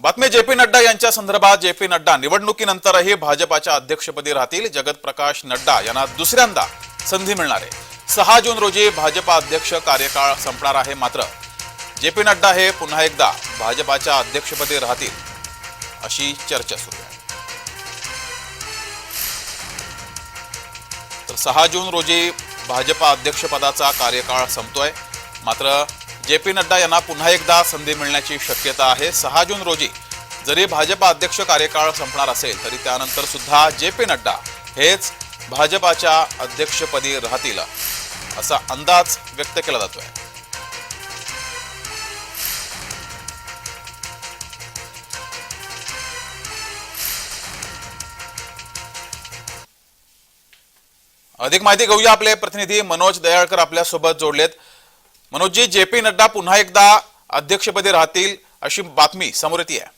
बातमी J P Nadda यांच्या संदर्भात जे पी नड्डा निवडणुकीनंतरही भाजपाच्या अध्यक्षपदी राहतील. जगत प्रकाश नड्डा यांना दुसऱ्यांदा संधी मिळणार आहे. सहा जून रोजी भाजपा अध्यक्ष कार्यकाळ संपणार आहे मात्र. जे पी नड्डा हे पुन्हा एकदा भाजपाच्या अध्यक्षपदी राहतील अशी चर्चा सुरू आहे. तर सहा जून रोजी भाजपा अध्यक्षपदाचा कार्यकाळ संपतोय. मात्र जे पी नड्डा यांना पुन्हा एकदा संधी मिळण्याची शक्यता आहे. सहा जून रोजी जरी भाजपा अध्यक्ष कार्यकाळ संपणार असेल तरी त्यानंतर सुद्धा जे पी नड्डा हेच भाजपाच्या अध्यक्षपदी राहतील असा अंदाज व्यक्त केला जातोय. अधिक माहिती घेऊया. आपले प्रतिनिधी मनोज दयाळकर आपल्यासोबत जोडलेत. मनोजी जे पी नड्डा पुन्हा एकदा अध्यक्षपदी राहतील अशी बातमी समोर येते. आहे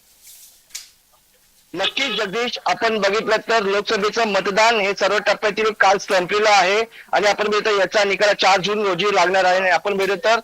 नक्कीच जगदीश आपण बघितलं तर लोकसभेचं मतदान हे सर्व टप्प्यातील काल संपलेलं आहे आणि आपण बघितलं याचा निकाल चार जून रोजी लागणार आहे. आणि आपण बघितलं तर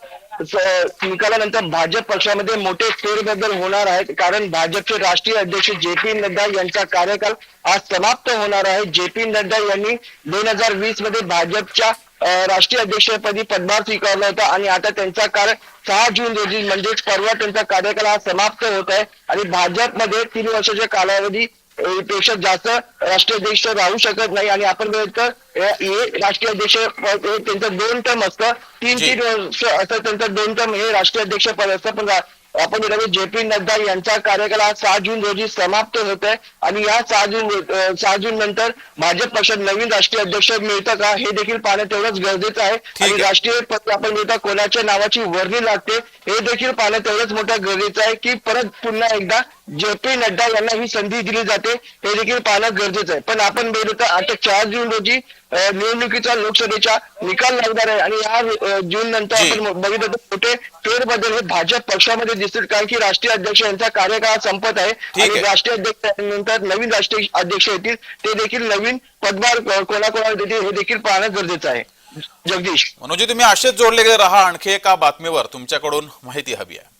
निकालानंतर भाजप पक्षामध्ये मोठे फेरबदल होणार आहेत. कारण भाजपचे राष्ट्रीय अध्यक्ष जे पी नड्डा यांचा कार्यकाल आज समाप्त होणार आहे. जे पी नड्डा यांनी दोन हजार वीसमध्ये भाजपच्या राष्ट्रीय अध्यक्षपदी पदभार स्वीकारला होता आणि आता त्यांचा काळ सहा जून रोजी म्हणजेच परवा त्यांचा कार्यकाल हा समाप्त होत आहे आणि भाजपमध्ये तीन वर्षाच्या कालावधी पेक्षा जास्त राष्ट्रीय अध्यक्ष राहू शकत नाही आणि आपण बघितलं हे राष्ट्रीय अध्यक्ष पद त्यांचं दोन टर्म असतं तीन. तीन वर्ष असं त्यांचं दोन टर्म हे राष्ट्रीय अध्यक्ष पद असतं पण आपण जे पी नड्डा यांचा कार्यकाल हा सहा जून रोजी समाप्त होत. आहे आणि या सहा जून सहा जून नंतर भाजप पक्षात नवीन राष्ट्रीय अध्यक्ष मिळतं का हे देखील पाहणं तेवढंच गरजेचं आहे. आणि. राष्ट्रीय पद आपण मिळता कोणाच्या नावाची वर्णी लागते हे देखील पाहणं तेवढंच मोठं गरजेचं आहे की परत पुन्हा एकदा जे पी नड्डा यांना ही संधी दिली जाते हे देखील पाहणं गरजेचं आहे. पण आपण बघितलं आता चार जून रोजी निवडणुकीचा लोकसभेचा निकाल लागणार आहे आणि या जून नंतर. आपण बघितलं तर मोठे फेरबदल हे भाजप पक्षामध्ये दिसतील कारण की राष्ट्रीय अध्यक्ष यांचा कार्यकाळ संपत आहे आणि. राष्ट्रीय अध्यक्ष नंतर नवीन राष्ट्रीय अध्यक्ष येतील ते देखील नवीन पदभार कोणाकोणाला देतील हे देखील पाहणं गरजेचं आहे जगदीश मनोजी तुम्ही असेच जोडले गेले राहा आणखी एका बातमीवर तुमच्याकडून माहिती हवी आहे